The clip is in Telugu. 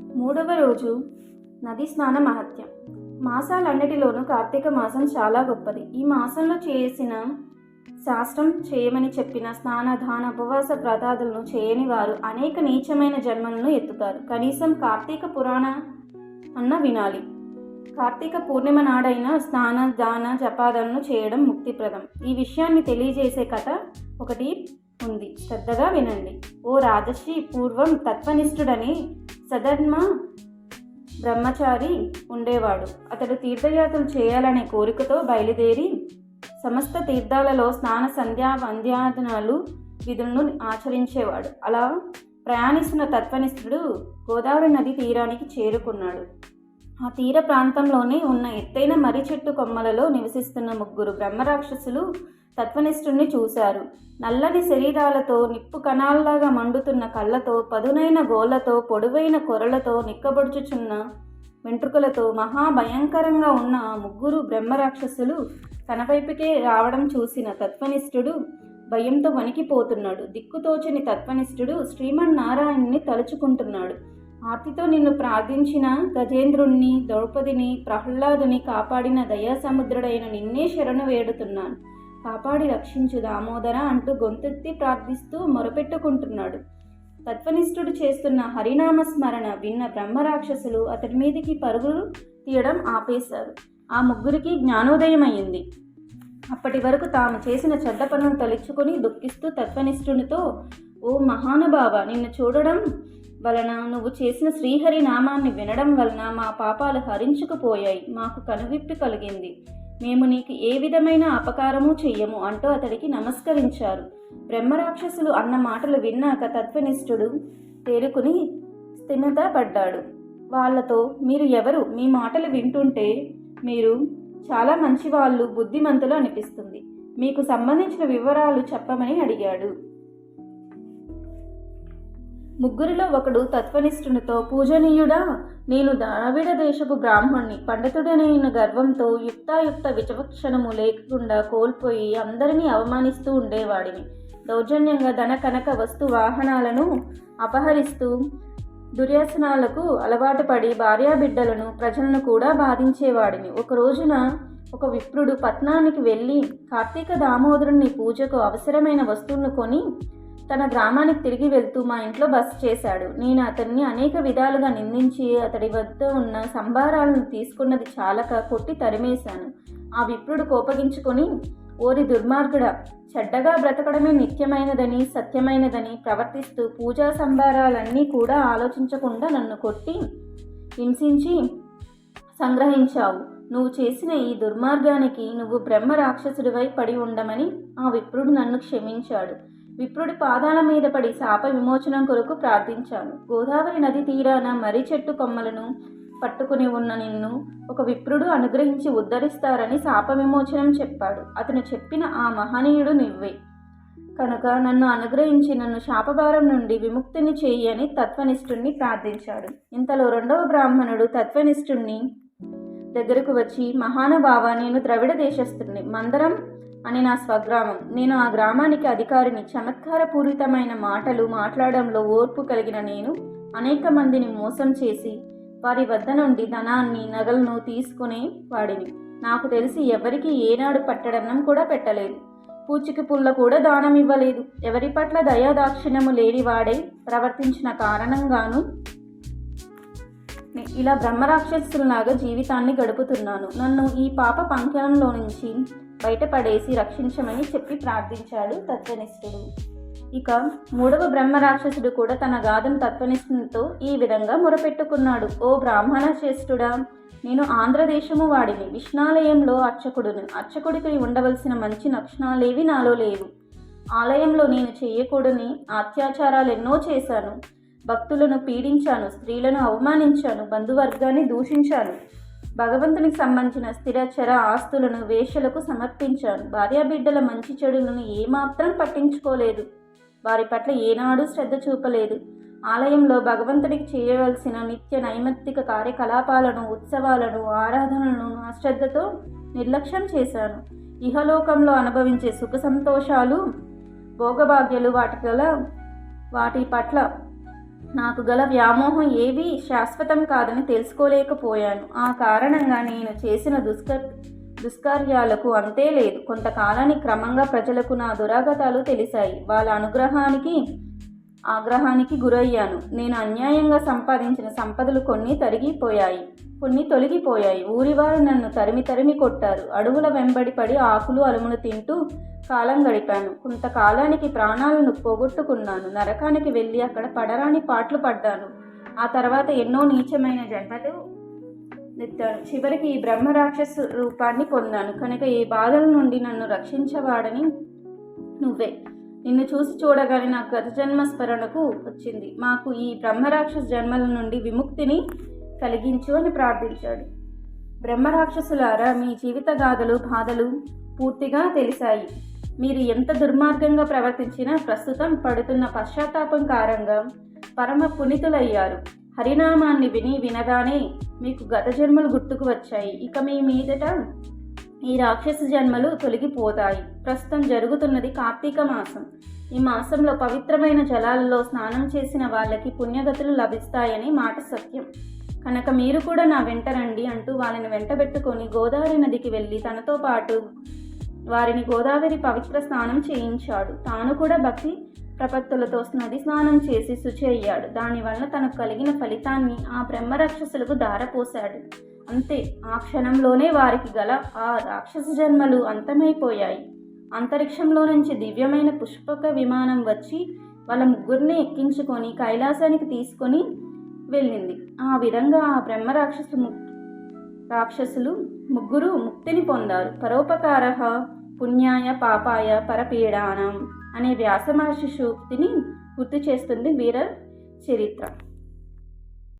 మూడవ రోజు నది స్నాన మహత్యం. మాసాలన్నిటిలోనూ కార్తీక మాసం చాలా గొప్పది. ఈ మాసంలో చేసిన శాస్త్రం చేయమని చెప్పిన స్నాన దాన ఉపవాస వ్రతాదులను చేయని వారు అనేక నీచమైన జన్మలను ఎత్తుతారు. కనీసం కార్తీక పురాణ అన్న వినాలి. కార్తీక పూర్ణిమ నాడైన స్నాన దాన జపాదనను చేయడం ముక్తిప్రదం. ఈ విషయాన్ని తెలియజేసే కథ ఒకటి ఉంది. శ్రద్ధగా వినండి. ఓ రాజశ్రీ పూర్వం తత్వనిష్ఠుడని సధర్మ బ్రహ్మచారి ఉండేవాడు. అతడు తీర్థయాత్రలు చేయాలనే కోరికతో బయలుదేరి సమస్త తీర్థాలలో స్నాన సంధ్యా వంద్యాదనాలు విధులను ఆచరించేవాడు. అలా ప్రయాణిస్తున్న తత్వనిష్ఠుడు గోదావరి నది తీరానికి చేరుకున్నాడు. ఆ తీర ప్రాంతంలోనే ఉన్న ఎత్తైన మర్రి చెట్టు కొమ్మలలో నివసిస్తున్న ముగ్గురు బ్రహ్మరాక్షసులు తత్వనిష్ఠుణ్ణి చూశారు. నల్లని శరీరాలతో నిప్పు కణాల్లాగా మండుతున్న కళ్ళతో పదునైన గోళ్ళతో పొడవైన కొరలతో నిక్కబొడుచుచున్న వెంట్రుకలతో మహాభయంకరంగా ఉన్న ముగ్గురు బ్రహ్మరాక్షసులు తన వైపుకే రావడం చూసిన తత్వనిష్ఠుడు భయంతో వణికిపోతున్నాడు. దిక్కుతోచని తత్వనిష్ఠుడు శ్రీమన్నారాయణుని తలుచుకుంటున్నాడు. ఆర్తితో నిన్ను ప్రార్థించిన గజేంద్రుణ్ణి ద్రౌపదిని ప్రహ్లాదుని కాపాడిన దయాసముద్రుడైన నిన్నే శరణు వేడుతున్నాను. కాపాడి రక్షించు దామోదర అంటూ గొంతెత్తి ప్రార్థిస్తూ మొరపెట్టుకుంటున్నాడు. తత్వనిష్ఠుడు చేస్తున్న హరినామ స్మరణ విన్న బ్రహ్మరాక్షసులు అతడి మీదికి పరుగులు తీయడం ఆపేశారు. ఆ ముగ్గురికి జ్ఞానోదయం అయింది అప్పటి వరకు తాము చేసిన చెడ్డ పనులు తలుచుకొని దుఃఖిస్తూ తత్వనిష్ఠునితో ఓ మహానుభావ నిన్ను చూడడం వలన నువ్వు చేసిన శ్రీహరి నామాన్ని వినడం వలన మా పాపాలు హరించుకుపోయాయి. మాకు కనువిప్పి కలిగింది. మేము నీకు ఏ విధమైన అపకారము చెయ్యము అంటూ అతడికి నమస్కరించారు. బ్రహ్మరాక్షసులు అన్న మాటలు విన్నాక తత్వనిష్ఠుడు తేరుకుని స్థిమిత పడ్డాడు వాళ్ళతో మీరు ఎవరు? మీ మాటలు వింటుంటే మీరు చాలా మంచివాళ్ళు బుద్ధిమంతులు అనిపిస్తుంది. మీకు సంబంధించిన వివరాలు చెప్పమని అడిగాడు. ముగ్గురిలో ఒకడు తత్వనిష్ఠునితో పూజనీయుడా? నేను ద్రావిడ దేశపు బ్రాహ్మణ్ణి. పండితుడనైన గర్వంతో యుక్తాయుక్త విచక్షణము లేకుండా కోల్పోయి అందరినీ అవమానిస్తూ ఉండేవాడిని. దౌర్జన్యంగా ధన కనక వస్తు వాహనాలను అపహరిస్తూ దుర్యాసనాలకు అలవాటు పడి భార్యాబిడ్డలను ప్రజలను కూడా బాధించేవాడిని. ఒక రోజున ఒక విప్రుడు పట్నానికి వెళ్ళి కార్తీక దామోదరుని పూజకు అవసరమైన వస్తువులను కొని తన గ్రామానికి తిరిగి వెళ్తూ మా ఇంట్లో బస చేశాడు. నేను అతన్ని అనేక విధాలుగా నిందించి అతడి వద్ద ఉన్న సంభారాలను తీసుకున్నది చాలక కొట్టి తరిమేశాను. ఆ విప్రుడు కోపగించుకొని ఓరి దుర్మార్గుడ చెడ్డగా బ్రతకడమే నిత్యమైనదని సత్యమైనదని ప్రవర్తిస్తూ పూజా సంభారాలన్నీ కూడా ఆలోచించకుండా నన్ను కొట్టి హింసించి సంగ్రహించావు. నువ్వు చేసిన ఈ దుర్మార్గానికి నువ్వు బ్రహ్మ రాక్షసుడివై పడి ఉండమని ఆ విప్రుడు నన్ను క్షమించాడు. విప్రుడి పాదాల మీద పడి శాప విమోచనం కొరకు ప్రార్థించాను. గోదావరి నది తీరాన మర్రి చెట్టు కొమ్మలను పట్టుకుని ఉన్న నిన్ను ఒక విప్రుడు అనుగ్రహించి ఉద్ధరిస్తారని శాప విమోచనం చెప్పాడు. అతను చెప్పిన ఆ మహనీయుడు నువ్వే. కనుక నన్ను అనుగ్రహించి నన్ను శాపభారం నుండి విముక్తిని చేయి అని తత్వనిష్ఠుణ్ణి ప్రార్థించాడు. ఇంతలో రెండవ బ్రాహ్మణుడు తత్వనిష్ఠుణ్ణి దగ్గరకు వచ్చి మహానుభావ నేను ద్రవిడ దేశస్థుణ్ణి. మందరం అని నా స్వగ్రామం. నేను ఆ గ్రామానికి అధికారిని. చమత్కారపూరితమైన మాటలు మాట్లాడడంలో ఓర్పు కలిగిన నేను అనేక మందిని మోసం చేసి వారి వద్ద నుండి ధనాన్ని నగలను తీసుకునే వాడిని. నాకు తెలిసి ఎవరికి ఏనాడు పట్టడన్నం కూడా పెట్టలేదు. పూచికి పుల్ల కూడా దానం ఇవ్వలేదు. ఎవరి పట్ల దయాదాక్షిణ్యము లేనివాడై ప్రవర్తించిన కారణంగాను ఇలా బ్రహ్మరాక్షసులలాగా జీవితాన్ని గడుపుతున్నాను. నన్ను ఈ పాప పంక్యంలో నుంచి బయటపడేసి రక్షించమని చెప్పి ప్రార్థించాడు తత్వనిష్ఠుడు. ఇక మూడవ బ్రహ్మరాక్షసుడు కూడా తన గాథను తత్వనిష్ఠునితో ఈ విధంగా మొరపెట్టుకున్నాడు. ఓ బ్రాహ్మణ శ్రేష్ఠుడా నేను ఆంధ్రదేశము వాడిని. విష్ణాలయంలో అర్చకుడును. అర్చకుడికి ఉండవలసిన మంచి లక్షణాలేవి నాలో లేవు. ఆలయంలో నేను చేయకూడని అత్యాచారాలు ఎన్నో చేశాను. భక్తులను పీడించాను. స్త్రీలను అవమానించాను. బంధువర్గాన్ని దూషించాను. భగవంతునికి సంబంధించిన స్థిరచర ఆస్తులను వేషలకు సమర్పించాను. భార్యాబిడ్డల మంచి చెడులను ఏమాత్రం పట్టించుకోలేదు. వారి పట్ల ఏనాడు శ్రద్ధ చూపలేదు. ఆలయంలో భగవంతుడికి చేయవలసిన నిత్య నైమిత్తిక కార్యకలాపాలను ఉత్సవాలను ఆరాధనలను అశ్రద్ధతో నిర్లక్ష్యం చేశాను. ఇహలోకంలో అనుభవించే సుఖ సంతోషాలు భోగభాగ్యాలు వాటి గల వాటి పట్ల నాకు గల వ్యామోహం ఏవీ శాశ్వతం కాదని తెలుసుకోలేకపోయాను. ఆ కారణంగా నేను చేసిన దుష్కర్ దుష్కార్యాలకు అంతే లేదు. కొంతకాలానికి క్రమంగా ప్రజలకు నా దురాగతాలు తెలిసాయి వాళ్ళ అనుగ్రహానికి ఆగ్రహానికి గురయ్యాను. నేను అన్యాయంగా సంపాదించిన సంపదలు కొన్ని తరిగిపోయాయి. కొన్ని తొలగిపోయాయి. ఊరివారు నన్ను తరిమి తరిమి కొట్టారు. అడవుల వెంబడి పడి ఆకులు అలుములు తింటూ కాలం గడిపాను. కొంతకాలానికి ప్రాణాలను పోగొట్టుకున్నాను. నరకానికి వెళ్ళి అక్కడ పడరాని పాటలు పడ్డాను. ఆ తర్వాత ఎన్నో నీచమైన జన్మలు నెత్తాను. చివరికి ఈ బ్రహ్మరాక్షస రూపాన్ని పొందాను. కనుక ఈ బాధల నుండి నన్ను రక్షించవాడని నువ్వే. నిన్ను చూసి చూడగానే నాకు గత జన్మ స్మరణకు వచ్చింది. మాకు ఈ బ్రహ్మరాక్షస జన్మల నుండి విముక్తిని కలిగించు అని ప్రార్థించాడు. బ్రహ్మరాక్షసులారా మీ జీవిత గాథలు బాధలు పూర్తిగా తెలిసాయి మీరు ఎంత దుర్మార్గంగా ప్రవర్తించినా ప్రస్తుతం పడుతున్న పశ్చాత్తాపం కారంగా పరమ పునితులయ్యారు. హరినామాన్ని విని వినగానే మీకు గత జన్మలు గుర్తుకు వచ్చాయి. ఇక మీ మీదట ఈ రాక్షస జన్మలు తొలగిపోతాయి. ప్రస్తుతం జరుగుతున్నది కార్తీక మాసం. ఈ మాసంలో పవిత్రమైన జలాలలో స్నానం చేసిన వాళ్ళకి పుణ్యగతులు లభిస్తాయని మాట సత్యం. కనుక మీరు కూడా నా వెంట రండి అంటూ వాళ్ళని వెంటబెట్టుకొని గోదావరి నదికి వెళ్ళి తనతో పాటు వారిని గోదావరి పవిత్ర స్నానం చేయించాడు. తాను కూడా భక్తి ప్రపత్తులతో నది స్నానం చేసి శుచి అయ్యాడు. దానివల్ల తనకు కలిగిన ఫలితాన్ని ఆ బ్రహ్మరాక్షసులకు దారపోశాడు అంతే. ఆ క్షణంలోనే వారికి గల ఆ రాక్షస జన్మలు అంతమైపోయాయి. అంతరిక్షంలో నుంచి దివ్యమైన పుష్పక విమానం వచ్చి వాళ్ళ ముగ్గురిని ఎక్కించుకొని కైలాసానికి తీసుకొని వెళ్ళింది. ఆ విధంగా ఆ బ్రహ్మ రాక్షసు రాక్షసులు ముగ్గురు ముక్తిని పొందారు. పరోపకార పుణ్యాయ పాపాయ పరపీడానం అనే వ్యాసమహర్షి సూక్తిని గుర్తు చేస్తుంది వీర చరిత్ర.